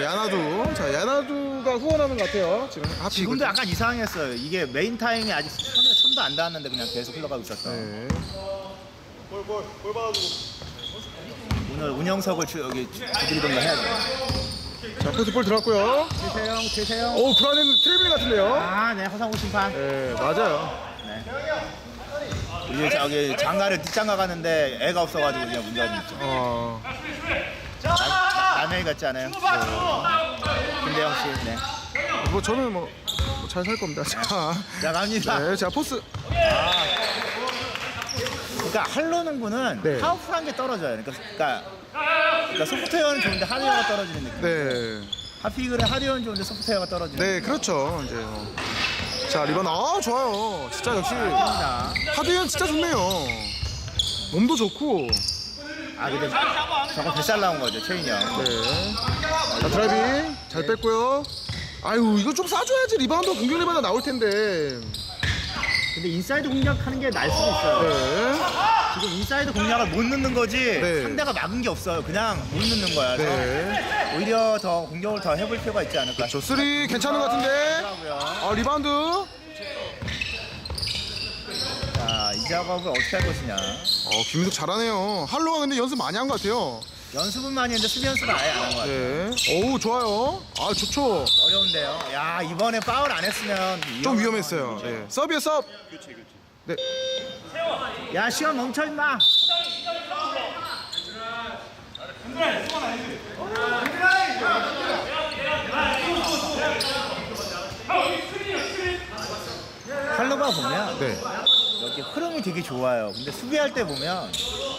자, 야나두. 자, 야나두가 후원하는 것 같아요. 지금 하필 지금도 이거- 약간 이상했어요. 이게 메인 타임이 아직 손에 손도 안 닿았는데 그냥 계속 흘러가고 있었어. 네. 오늘 운영석을 주, 여기 두드리던가 해야 돼. 자, 포스볼 들어갔고요. 최세영, 최세영. 오, 불안해는 트래블링 같은데요? 아, 네, 허상우 심판. 네, 맞아요. 우리 저기 장가를 뒷장가 가는데 애가 없어가지고 그냥 문제가 있죠. 어, 남의 같지 않아요? 김대영 씨, 네. 뭐 저는 뭐 잘 살 겁니다. 자, 자, 갑니다. 네, 자, 포스. 그러니까 할로는 군은 네. 파워풀한 게 떨어져요. 그러니까, 그러니까, 그러니까 소프트웨어는 좋은데 하드웨어가 떨어지는 느낌. 네. 하피글은 하드웨어는 좋은데 소프트웨어가 떨어지는 네, 그렇죠. 이제 뭐. 자, 리번 아, 좋아요. 진짜 역시. 하드현 진짜 좋네요. 몸도 좋고. 아, 근데 저거 뱃살 나온 거죠, 최인영. 네. 자, 드라이빙 잘 뺐고요. 아유, 이거 좀 싸줘야지 리바운드 공격 리바운드 나올 텐데. 근데 인사이드 공략하는 게 날 수도 있어요. 네. 지금 인사이드 공략을 못 넣는 거지 네. 상대가 막은 게 없어요. 그냥 못 넣는 거야. 그래서 네. 오히려 더 공격을 더 해볼 필요가 있지 않을까 저 쓰리 괜찮은 것 같은데. 아, 리바운드. 자, 이 작업을 어떻게 할 것이냐. 어, 김민석 잘하네요. 할로가 근데 연습 많이 한 것 같아요. 연습은 많이 했는데 수비 연습은 아예 안 한 것 같아요. 네. 어우, 좋아요. 아, 좋죠. 어려운데요. 야, 이번에 파울 안 했으면 좀 위험한 위험했어요. 상황이죠. 네. 서비에 섭. 네. 야, 시간 멈춰 임마. 할로가 보면 네. 이렇게 흐름이 되게 좋아요. 근데 수비할 때 보면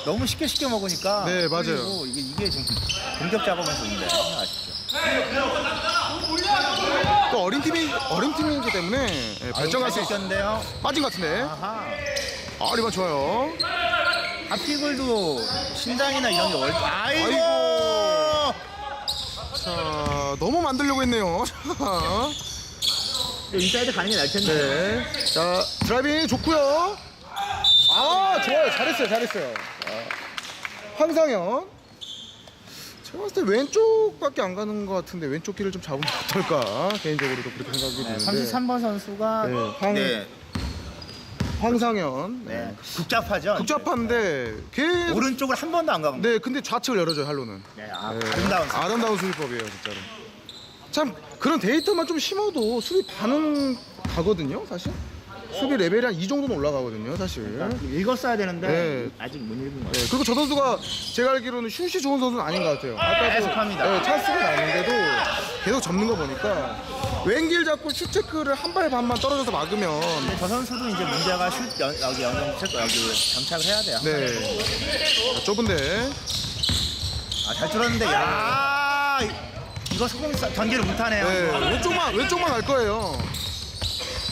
너무 쉽게 쉽게 먹으니까 네, 맞아요. 그리고 이게 이게 좀 공격 작업은 좋은데 아쉽죠. 또 어린 팀이 어린 팀이기 때문에 예, 발전할 수 있... 있었는데요. 빠진 것 같은데. 아하. 아, 리바 좋아요. 하피글도 신장이나 이런 게 월. 아이고. 아이고. 자, 너무 만들려고 했네요. 자, 인사이드 가는 게 나을 텐데. 네. 자, 드라이빙 좋고요. 아, 좋아요. 잘했어요. 잘했어요. 아, 황상현. 제가 봤을 때 왼쪽밖에 안 가는 것 같은데 왼쪽 길을 좀 잡으면 어떨까 개인적으로도 그렇게 생각이 네, 드는데 33번 선수가 네, 황- 네, 황상현 네. 네, 국잡하죠. 복잡한데 걔 오른쪽을 한 번도 안 가본. 네 근데 좌측을 열어줘요 할로는 네, 아, 네. 선수. 아름다운 수비법이에요 진짜로 참 그런 데이터만 좀 심어도 수비 반은 가거든요 사실 수비 레벨이 한 이 정도는 올라가거든요 사실 읽었어야 되는데 네. 아직 못 읽은 거예요. 네, 그리고 저 선수가 제가 알기로는 슛이 좋은 선수는 아닌 것 같아요 아까도 계속합니다. 네, 찬스가 나는데도 계속 접는 거 보니까 왼길 잡고 슛 체크를 한 발 반만 떨어져서 막으면 근데 저 선수도 이제 문제가 슛 연, 여기 연정 체 여기 장착을 해야 돼요. 네 자, 좁은데 아, 잘 뚫었는데 야 이거 소공 전개를 못하네요. 네, 왼쪽만 왼쪽만 갈 거예요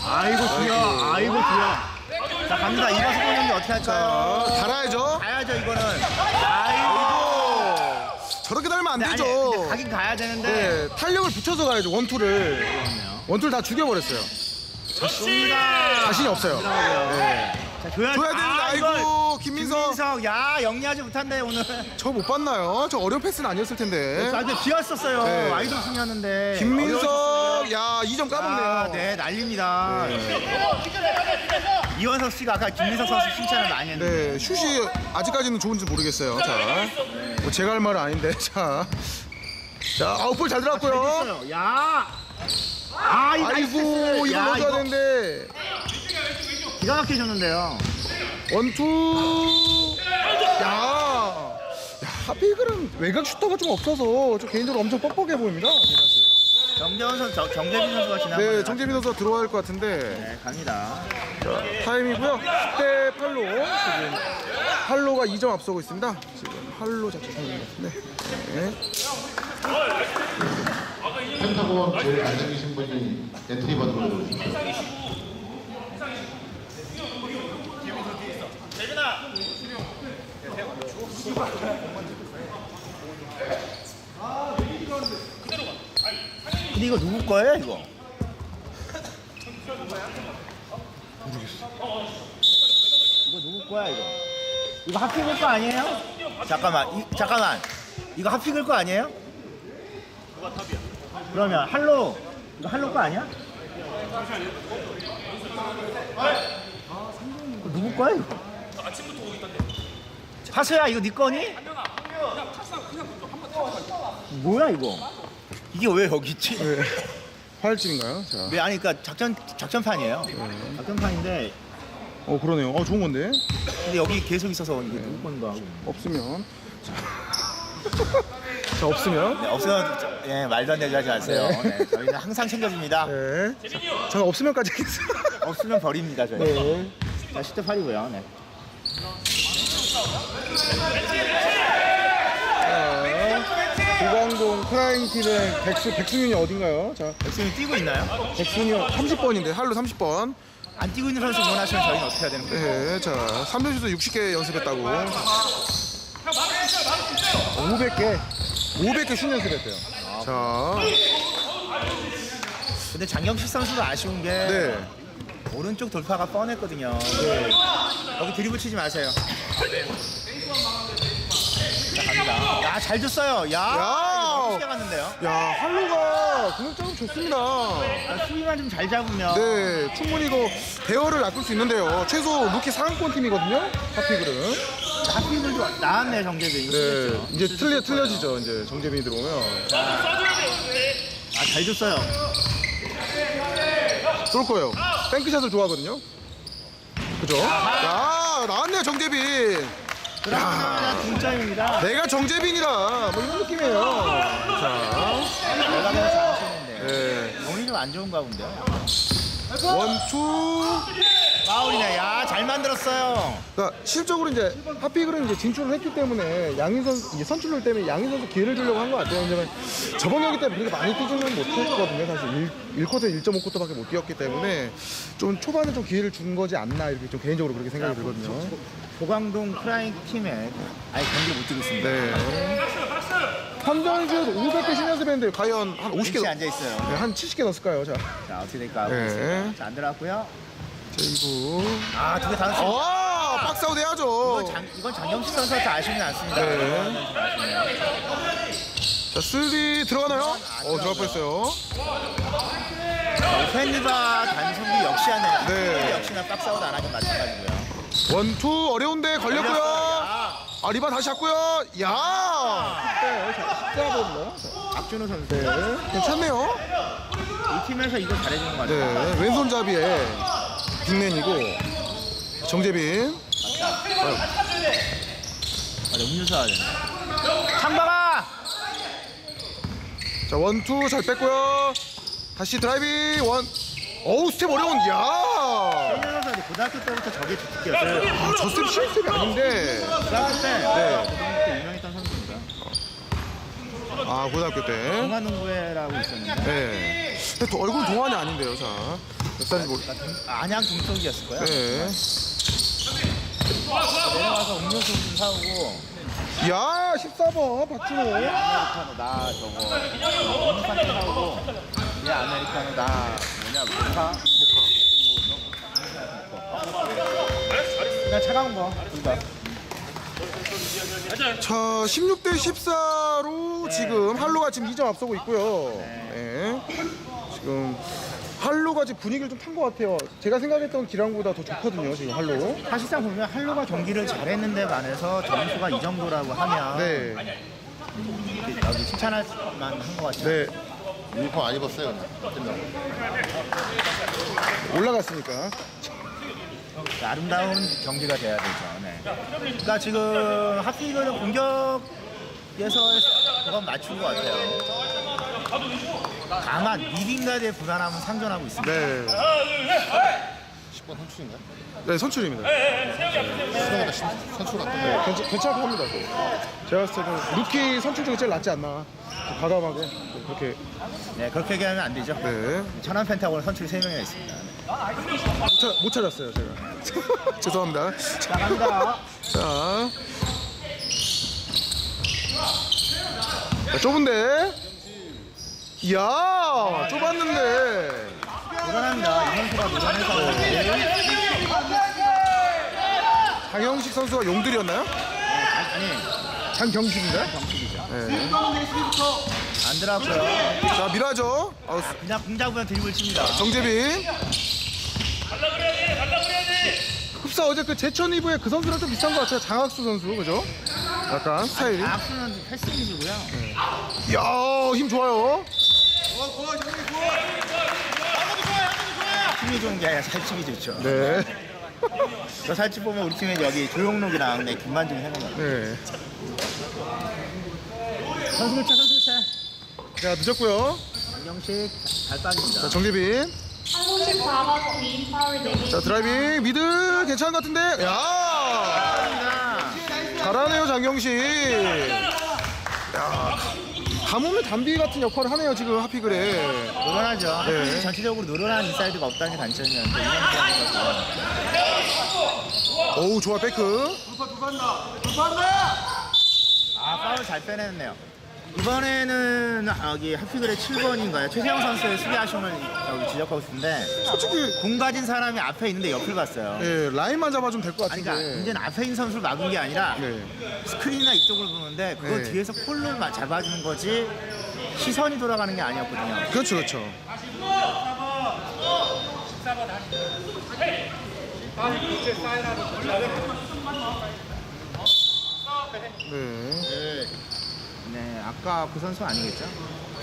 아이고 귀여. 아이고 귀여. 자 갑니다. 이번 소공 연기 어떻게 할까요? 자 달아야죠 가야죠 이거는. 아이고. 저렇게 달면 안 근데 되죠 아니, 근데 가긴 가야 되는데. 네, 탄력을 붙여서 가야죠 원투를 원투를 다 죽여버렸어요 쏩니다. 자신이 없어요 네. 자, 줘야, 줘야 되는데 아, 이걸 아이고 김민석 김민석, 야 영리하지 못한데 오늘. 저 못 봤나요? 저 어려운 패스는 아니었을 텐데 아, 근데 비었었어요. 네. 아이돌 승이었는데. 김민석 야 2점 아, 까먹네요 네, 난립니다. 이원석 씨가 아까 김민석 선수 칭찬을 많이 했는데. 네, 슛이 아직까지는 좋은지 모르겠어요. 자, 뭐 제가 할 말은 아닌데, 자, 자, 아웃볼 잘 들어갔고요. 됐어요. 야. 아, 이 아이고, 이거 야, 넣어줘야 이거 되는데 기가 막히게 줬는데요. 원투, 야, 야, 하필그는 외곽 슈터가 좀 없어서 저 개인적으로 엄청 뻑뻑해 보입니다. 사실. 정재원 선수, 정- 정재빈 선수가 지난. 네, 정재민 선수가 들어갈 것 같은데 네, 갑니다. 자, 타임이고요. 10대 8로 지금 할로가 2점 앞서고 있습니다. 지금 할로 자체 상인 것 같은데. 네. 펜타곤 제일 잘 생기신 분이 앤트니 버드로 근데 이거 누구 거예요, 이거? 이거 누구 거야, 이거? 이거 하피글 거 아니에요? 잠깐만, 이, 잠깐만. 이거 하피글 거 아니에요? 그러면 할로 이거 할로 거 아니야? 이거 누구 거야 이거? 하수야 이거 네 거니? 뭐야 이거? 이게 왜 여기 있지? 네. 화일집인가요? 자. 왜 아니 그러니까 작전 작전판이에요. 작전판인데 어 그러네요. 어 좋은 건데. 근데 여기 계속 있어서 이게 누구 건가 하고. 없으면. 자, 자 없으면. 네, 없으면 저- 예 말도 안 되게 하지 마세요. 네, 저희는 항상 챙겨줍니다. 네. 자, 저는 없으면까지 하겠습니다. 없으면 버립니다 저희. 네. 자 10대 8이고요. 네. 자, 고광동 크라잉 팀의 백수 백승윤이 어딘가요? 자, 백승이 뛰고 있나요? 백승윤 30번인데 할로 30번. 안 뛰고 있는 선수 원하시면 저희는 어떻게 해야 되는 거예요? 네, 자, 3점슛도 60개 연습했다고. 500개, 500개 슛 연습했대요. 자, 근데 장경식 선수도 아쉬운 게 네. 오른쪽 돌파가 뻔했거든요. 여기 드리블 치지 마세요. 자 갑니다. 야 잘 줬어요. 야. 야. 쉽게 갔는데요. 야, 할로가 공격적으로 좋습니다. 아, 수비만 좀 잘 잡으면. 네, 충분히 이거 대열을 낚을 수 있는데요. 최소 루키 상위권 팀이거든요. 하피글은. 하피들도 나왔네 정재빈. 네, 이제 틀려 틀려지죠. 이제 정재빈이 들어오면 아 잘 줬어요. 쏠 거예요. 뱅크샷을 좋아하거든요. 그죠? 야, 나왔네요, 정재빈. 그러면 동점입니다. 내가 정재빈이다. 뭐 이런 느낌이에요. 자, 연락해서 잘하시는데. 네. 몸이 좀안 좋은가 본데요. 원투. 파울이네. 야 잘 만들었어요. 그러니까 실적으로 이제 하피글은 이제 진출을 했기 때문에 양인 선수 이제 선출을 때문에 양인 선수 기회를 주려고 한 것 같아요. 왜냐면 저번 경기 때문에 그렇게 많이 뛰지는 못했거든요. 사실 1, 1쿼터 1.5쿼터밖에 못 뛰었기 때문에 좀 초반에 좀 기회를 준 거지 않나 이렇게 좀 개인적으로 그렇게 생각이 들거든요. 고광동 프라잉 팀에 아예 경기 못 뛰고 있습니다. 네. 함정슛 500개 신연습했는데 과연 한 50개 벤치에 앉아 있어요. 네, 한 70개 넣었을까요? 자, 자 어떻게 될까 네. 자, 안 들어갔고요. 자 이거. 아두 개다 넣었어요. 어, 박스아웃 해야죠. 이건, 장, 이건 장경식 선수한테 아쉽진 않습니다. 네. 자, 쓰리 들어가나요? 어, 들어갈 뻔했어요. 팬리바 단속이 역시 하네요. 네. 역시나 박스아웃 안 하긴 마찬가지고요. 원투 어려운데 걸렸고요. 야, 아 리바 다시 잡고요. 야. 네, 자, 잡아보는가요? 박준호 선수. 네, 괜찮네요. 이 팀에서 이거 잘해주는 거 같아요. 네, 왼손잡이에 빅맨이고 정재빈. 아, 네, 음료수 하야 되네. 창박아! 자 원투 잘 뺐고요. 다시 드라이빙 원. 어우 스텝 어려운. 야. 고등학교 때부터 저게 주특기였어요. 아, 저 스텝 쉬운 스텝이 아닌데. 고등학교 때, 네. 고등학교 때 유명했던 선수입니다. 아 고등학교 때. 동아농구회라고 있었는데. 네. 근데 또 얼굴 동안이 아닌데요. 자. 몇 살인지 모르. 안양 동쪽이었을 거예요. 네. 내려와서 음료수 좀 사오고 야 14번 박준호. 아메리카노 나 저거 음료수 사오고 얘 아메리카노 나 뭐냐 모카 그냥 차가운 거 둘 다 자, 16대 14로 지금 할로가 지금 2점 앞서고 있고요. 네. 지금 할로가 지금 분위기를 좀 탄 것 같아요. 제가 생각했던 기량보다 더 좋거든요, 지금 할로. 사실상 보면 할로가 경기를 잘했는데 반해서 점수가 이 정도라고 하면 네. 여기 칭찬할 만한 것 같아요. 네. 유니폼 안 입었어요. 끝나고. 올라갔으니까. 아름다운 경기가 돼야 되죠. 네. 그러니까 지금 하피글은 공격에서 그건 맞춘 것 같아요. 다만 리딩가드의 불안함은 상존하고 있습니다. 네. 10번 선출인가? 네, 선출입니다. 수영하다 선출 같던데. 네, 괜찮, 괜찮게 합니다. 제가 봤을 때는 루키 선출 중에 제일 낫지 않나. 과감하게 좀 그렇게. 네, 그렇게 얘기하면 안 되죠. 네. 천안 펜타곤 선출이 3명이나 있습니다. 못, 찾, 못 찾았어요, 제가. 죄송합니다. 자, 갑니다. 자. 자, 좁은데? 이야, 좁았는데. 노련합니다. 이 선수가 노련해서. 장영식 선수가 용들이었나요? 아니, 장경식인가요? 경식이죠. 네. 안 들어갔고요. 자 미라죠. 어, 그냥 공 잡으면 드리블 칩니다. 정재빈. 흡사 어제 그 제천 이브의 그 선수랑 좀 비슷한 것 같아요. 장학수 선수 그죠? 약간 스타일이. 악수는 패스 위주고요. 이야 힘 좋아요. 힘이 좋은 게 아니라 살집이 좋죠. 네. 저 살집 보면 우리 팀에 여기 조용록이랑 내 김만중이 생각나요. 네. 선수 교체, 선수 교체. 자 늦었고요. 안경식 잘 빠집니다. 자 정재빈. 34번 개인 파울 4개. 자 드라이빙 미드 괜찮은 것 같은데. 야 잘하네요 장경식. 야 가뭄의 담비 같은 역할을 하네요 지금 하피글에. 노련하죠. 네. 전체적으로 노련한 인사이드가 없다는 게 단점이었는데 이런 어우 좋아 백크. 아 파울 잘 빼냈네요. 이번에는 여기 하피글의 7번인가요? 최세영 선수의 수비 아쉬움을 여기 지적하고 싶은데 솔직히 공 가진 사람이 앞에 있는데 옆을 봤어요. 예, 라인만 잡아주면 될 것 아니 같은데. 그러니까 문제는 앞에 있는 선수를 막은 게 아니라 네. 스크린이나 이쪽을 보는데 그걸 네. 뒤에서 폴로 마- 잡아주는 거지 시선이 돌아가는 게 아니었거든요. 그렇죠, 그렇죠. 네. 네, 아까 그 선수 아니겠죠?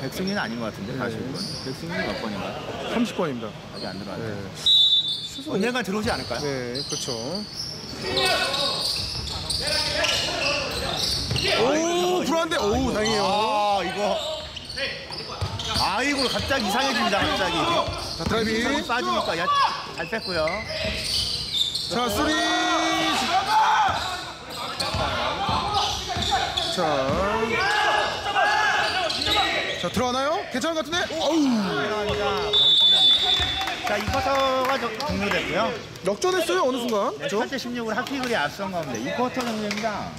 백승희는 아닌 것 같은데 41번. 백승희는 몇 번인가요? 30번입니다. 아직 안 들어왔죠. 네. 언젠간 들어오지 않을까요? 네, 그렇죠. 오, 불안한데. 오, 다행이에요. 아 이거 아 이거 갑자기 이상해집니다 갑자기 자, 드라이빙. 빠지니까 야, 잘 뺐고요 자, 쓰리. 자. 자, 들어가나요? 괜찮은 것 같은데? 어우. 감사합니다 자 이 쿼터가 저- 종료됐고요 역전했어요, 어느 순간. 네, 그렇죠? 8대 16을 하피글이 앞선 가운데 이 쿼터 종료입니다